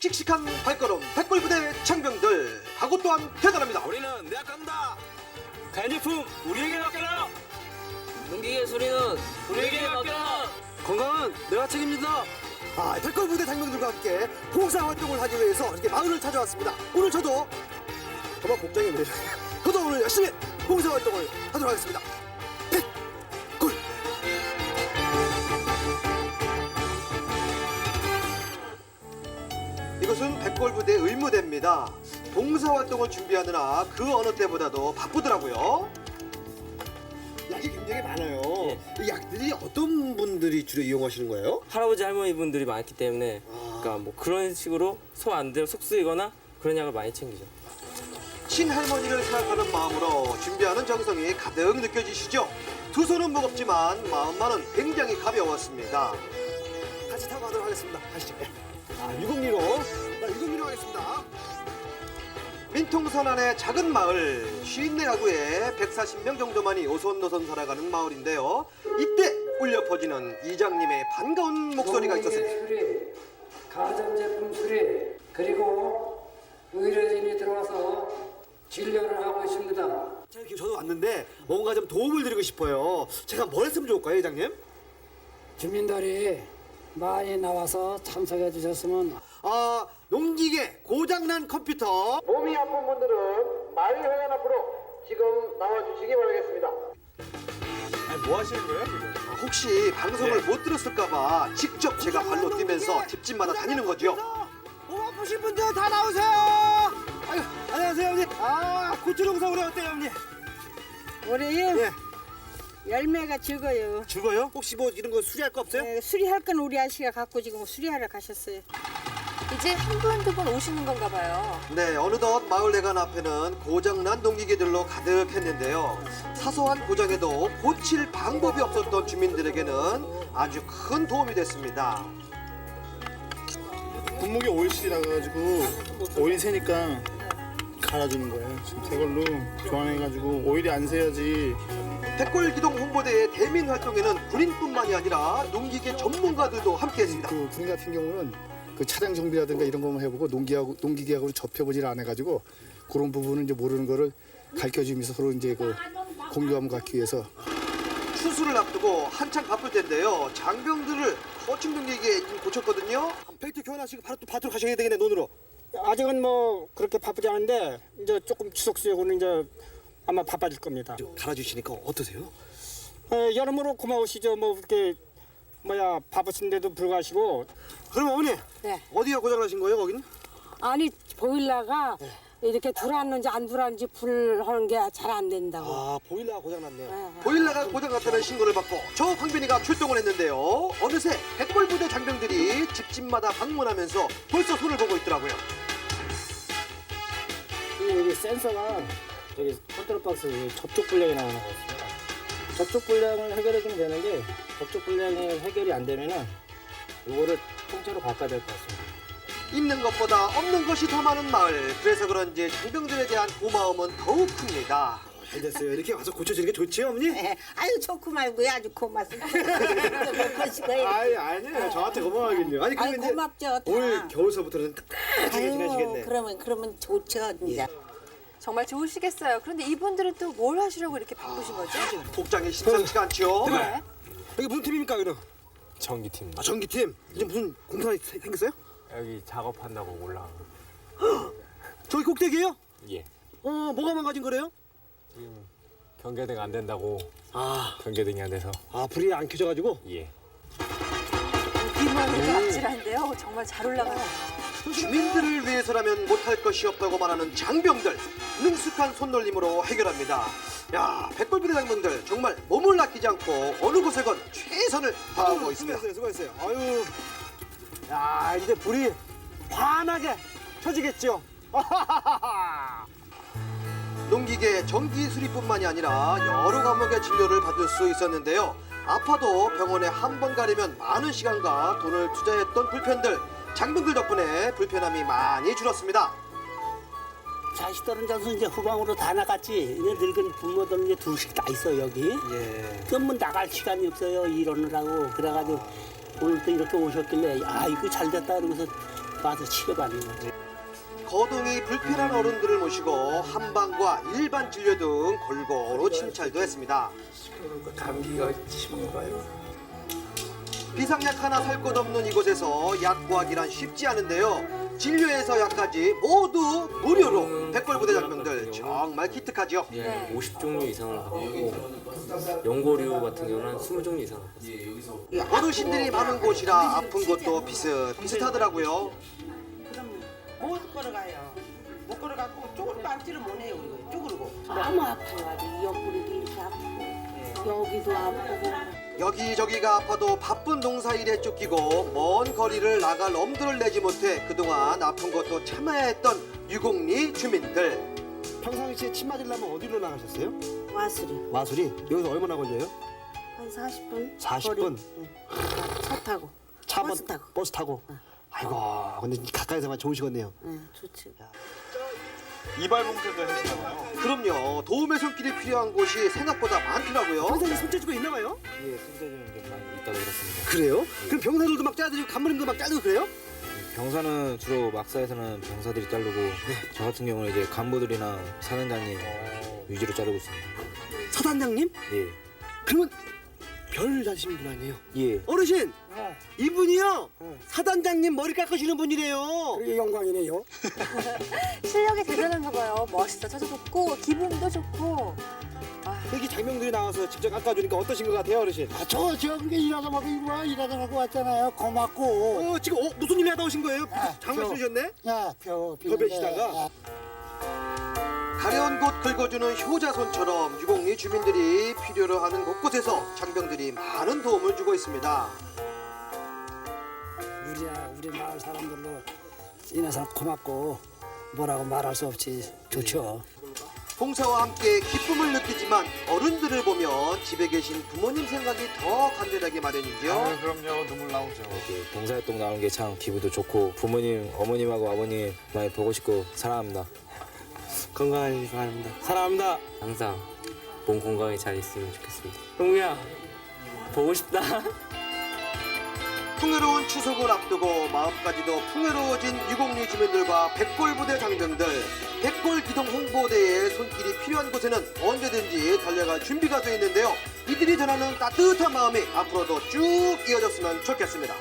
씩씩한 발걸음 백골부대 장병들 각오 또한 대단합니다 우리는 내가 깐다. 간제품 우리에게 맡겨라. 농기계 소리는 우리에게 맡겨라. 건강은 내가 책임진다. 아, 백골부대 장병들과 함께 봉사 활동을 하기 위해서 이렇게 마을을 찾아왔습니다 오늘 저도 정말 복장이 왜 이래 저도 오늘 열심히 봉사 활동을 하도록 하겠습니다 이것은 백골부대 의무대입니다 봉사활동을 준비하느라 그 어느 때보다도 바쁘더라고요 약이 굉장히 많아요 이 약들이 어떤 분들이 주로 이용하시는 거예요? 할아버지 할머니 분들이 많기 때문에 그러니까 뭐 그런 식으로 속안 들어 속 쓰이거나 그런 약을 많이 챙기죠. 친할머니를 생각하는 마음으로 준비하는 정성이 가득 느껴지시죠? 두 손은 무겁지만 마음만은 굉장히 가벼웠습니다. 같이 타고 가도록 하겠습니다. 가시죠. 아, 602로. 나 602로 가겠습니다. 민통선 안의 작은 마을, 54 가구에 140명 정도만이 오손노손 살아가는 마을인데요. 이때 울려 퍼지는 이장님의 반가운 목소리가 있었습니다. 수리, 가전제품 수리, 그리고 의료진이 들어와서 진료를 하고 있습니다. 제가 지금 저도 왔는데 뭔가 좀 도움을 드리고 싶어요. 제가 뭘 했으면 좋을까요, 이장님? 주민들이 많이 나와서 참석해 주셨으면 아, 농기계 고장난 컴퓨터. 몸이 아픈 분들은 마을회관 앞으로 지금 나와주시기 바라겠습니다. 아니 뭐 하시는 거예요 지금? 혹시 방송을 못 들었을까봐 직접 제가 발로 뛰면서 집집마다 다니는 거죠. 몸 아프신 분들 다 나오세요. 아유, 안녕하세요, 형님. 아, 고추농사 올해 어때요, 형님? 올해요? 예, 열매가 적어요. 죽어요? 혹시 뭐 이런 거 수리할 거 없어요? 예, 수리할 건 우리 아저씨가 갖고 지금 수리하러 가셨어요. 이제 한 분 두 분 오시는 건가 봐요. 네, 어느덧 마을회관 앞에는 고장난 농기계들로 가득했는데요. 사소한 고장에도 고칠 방법이 없었던 주민들에게는 아주 큰 도움이 됐습니다. 분무기 오일실이 나가가지고 오일 새니까 갈아주는 거예요. 지금 새 걸로 교환해가지고 오일이 안 새야지 백골 기동 홍보대의 대민 활동에는 군인뿐만이 아니라 농기계 전문가들도 함께했습니다. 그 군인 같은 경우는 그 차량 정비라든가 이런 것만 해보고 농기하고 농기계하고 접해보질 않아가지고 그런 부분은 이제 모르는 거를 가르쳐주면서 서로 이제 그 공유함 갖기 위해서 추수를 앞두고 한창 바쁠 텐데요. 장병들을 거친 농기계에 고쳤거든요. 벨트 교환하시고 바로 또 밭으로 가셔야 되겠네 논으로. 아직은 뭐 그렇게 바쁘지 않은데 이제 조금 추석 수요는 이제 아마 바빠질 겁니다. 갈아주시니까 어떠세요? 에, 여러모로 고마우시죠. 뭐 이렇게 뭐야 바쁘신데도 불구하시고 그럼 어머니 네. 어디가 고장나신 거예요 거기는? 아니 보일러가 이렇게 들어왔는지 안 들어왔는지 불하는 게 잘 안 된다고. 아 보일러가 고장났네요. 네. 보일러가 고장났다는 신고를 받고 저 황빈이가 출동을 했는데요. 어느새 백골 부대 장병들이 집집마다 방문하면서 벌써 손을 보고 있더라고요. 이 여기 센서가 여기 컨트롤 박스 여기 접촉 불량이 나오는 거 같습니다. 접촉 불량을 해결해 주면 되는데 접촉 불량이 해결이 안 되면은 이거를 통째로 바꿔야 될 것 같습니다. 있는 것보다 없는 것이 더 많은 마을. 그래서 그런지 장병들에 대한 고마움은 더욱 큽니다. 잘 됐어요. 이렇게 와서 고쳐주는 게 좋지, 어머니? 예, 아유 좋고 말고 아주 고맙습니다. 못 보시고요. 아이, 아니에요. 저한테 고마워하긴요. 아니, 아유, 그러면 이제 고맙죠. 다. 올 겨울서부터는 따뜻하게 지내시겠네. 아유 그러면 그러면 좋죠 이제. 정말 좋으시겠어요. 그런데 이분들은 또 뭘 하시려고 이렇게 바쁘신 거죠? 복장이 심상치가 않죠? 네. 여기 무슨 팀입니까, 그럼? 전기팀 아, 전기팀. 이제 무슨 공사가 생- 생겼어요? 여기 작업한다고 올라가. 저기 꼭대기에요? 예. 어, 뭐가 망가진 거래요? 지금 경계등 안 된다고 아, 경계등이 안 돼서 아 불이 안 켜져가지고 예. 비만이 아찔한데요. 정말 잘 올라가요. 주민들을 위해서라면 못할 것이 없다고 말하는 장병들 능숙한 손놀림으로 해결합니다. 야, 백골부대 장병들 정말 몸을 아끼지 않고 어느 곳에건 최선을 다하고 있습니다. 수고했어요, 수고했어요. 아유, 야 이제 불이 환하게 켜지겠죠. 농기계 전기 수리뿐만이 아니라 여러 과목의 진료를 받을 수 있었는데요. 아파도 병원에 한 번 가려면 많은 시간과 돈을 투자했던 불편들 장병들 덕분에 불편함이 많이 줄었습니다. 자식들은 저서 이제 후방으로 다 나갔지. 이제 늙은 부모들은 이제 둘씩 다 있어 여기. 예. 그러면 나갈 시간이 없어요 일하느라고. 그래가지고 오늘 또 이렇게 오셨길래 아 이거 잘 됐다 그러면서 와서 치료받는 거예요. 거동이 불편한 어른들을 모시고 한방과 일반 진료 등 골고루 침찰도 했습니다. 감기가 심한가요? 비상약 하나 살것 없는 이곳에서 약 구하기란 쉽지 않은데요. 진료에서 약까지 모두 무료로 백골부대 장병들 정말 기특하죠. 예, 네. 50종류 이상을 갖고 있고 연고류 같은 경우는 20종류 이상을 갖고 있어요. 어르신들이 많은 곳이라 아픈 것도 비슷비슷하더라고요. 못 걸어가요. 못 걸어가고 쪼그리고 앉지를 못 해요. 우리가 쪼그리고. 너무 아파가지고 옆구리도 이렇게 아프고 여기도 아프고 여기저기가 아파도 바쁜 농사일에 쫓기고 먼 거리를 나갈 엄두를 내지 못해 그동안 아픈 것도 참아야 했던 유곡리 주민들. 평상시에 침 맞으려면 어디로 나가셨어요? 와수리. 마술이 여기서 얼마나 걸려요? 한 40분? 40분? 차 타고. 차 버스 번- 타고. 버스 타고? 아이고 근데 가까이서만 좋으시겠네요. 응 좋지 이발 봉쇄도 하시나봐요. 그럼요. 도움의 손길이 필요한 곳이 생각보다 많더라고요. 평상시 손재주가 있나 봐요? 예, 손재주는 좀 많이 있다고 들었습니다. 그래요? 그럼 병사들도 막 짜드리고 간부님도 막 짜드리고 그래요? 병사는 주로 막사에서는 병사들이 자르고 저 같은 경우는 이제 간부들이나 사단장님 위주로 자르고 있습니다. 서단장님? 예. 그러면 별 다신 분 아니에요? 예. 어르신 아, 이분이요 사단장님 머리 깎으시는 분이래요 그게 영광이네요. 실력이 대단한가 봐요. 멋있어. 저도 좋고 기분도 좋고. 여기 장병들이 나와서 직접 깎아주니까 어떠신 것 같아요 어르신? 아, 저 저게 일하다 보고 이거 일하다 하고 왔잖아요. 고맙고. 어 지금 어, 무슨 일 하다 오신 거예요? 아, 장갑 저- 쓰셨네? 야, 표더 베시다가? 가려운 곳 긁어주는 효자손처럼 유곡리 주민들이 필요로 하는 곳곳에서 장병들이 많은 도움을 주고 있습니다. 우리야 우리 마을 사람들로 인해서 고맙고 뭐라고 말할 수 없이 좋죠. 봉사와 함께 기쁨을 느끼지만 어른들을 보면 집에 계신 부모님 생각이 더 간절하게 마련이죠. 아, 그럼요. 눈물 나오죠. 이렇게 봉사활동 나오는 게참 기분도 좋고 부모님, 어머님하고 아버님 많이 보고 싶고 사랑합니다. 건강하시기 바랍니다 사랑합니다 항상 몸 건강히 잘 있으면 좋겠습니다. 형우야, 보고 싶다. 풍요로운 추석을 앞두고 마음까지도 풍요로워진 유곡리 주민들과 백골부대 장병들 백골 기동 홍보대의 손길이 필요한 곳에는 언제든지 달려갈 준비가 되어 있는데요. 이들이 전하는 따뜻한 마음이 앞으로도 쭉 이어졌으면 좋겠습니다.